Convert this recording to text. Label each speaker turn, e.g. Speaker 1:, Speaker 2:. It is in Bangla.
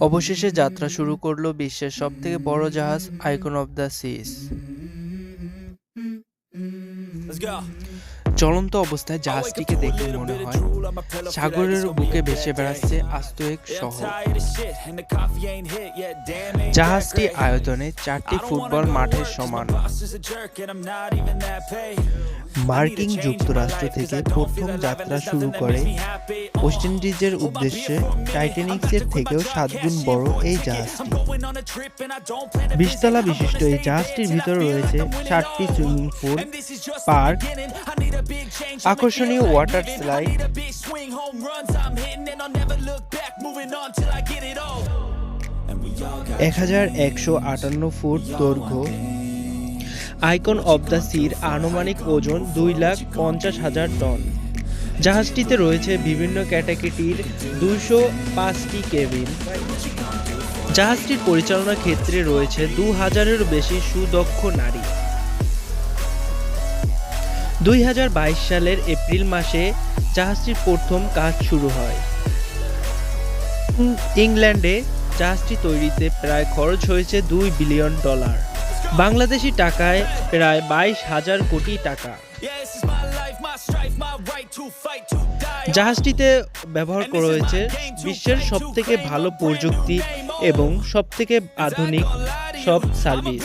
Speaker 1: অবশেষে যাত্রা শুরু করল বিশ্বের সবথেকে বড় জাহাজ আইকন অফ দ্য সিস চলন্ত অবস্থায় জাহাজটিকে দেখে মনে হয় সাগরের বুকে ভেসে বেড়াচ্ছে আস্ত এক শহর। জাহাজটি আয়তনে চারটি ফুটবল মাঠের সমান। মার্কিন যুক্তরাষ্ট্র থেকে প্রথম যাত্রা শুরু করে ওয়েস্ট ইন্ডিজের উদ্দেশ্যে টাইটানিক্সের থেকেও সাত গুণ বড় এই জাহাজটি। বিশতলা বিশিষ্ট এই জাহাজটির ভিতরে রয়েছে ষাটটি সুইমিং পুল পার্ক আকর্ষণীয় ওয়াটার স্লাইড এক হাজার একশো আটান্ন ফুট দৈর্ঘ্য। আইকন অব দ্য সির আনুমানিক ওজন দুই লাখ পঞ্চাশ হাজার টন। জাহাজটিতে রয়েছে বিভিন্ন ক্যাটাগরির দুশো পাঁচটি কেবিন। জাহাজটির পরিচালনার ক্ষেত্রে রয়েছে দু হাজারেরও বেশি সুদক্ষ নারী। দুই হাজার বাইশ সালের এপ্রিল মাসে জাহাজটির প্রথম কাজ শুরু হয়। ইংল্যান্ডে জাহাজটি তৈরিতে প্রায় খরচ হয়েছে দুই বিলিয়ন ডলার। বাংলাদেশি টাকায় প্রায় বাইশ হাজার কোটি টাকা। জাহাজটিতে ব্যবহার করা হয়েছে বিশ্বের সবথেকে ভালো প্রযুক্তি এবং সবথেকে আধুনিক সব সার্ভিস।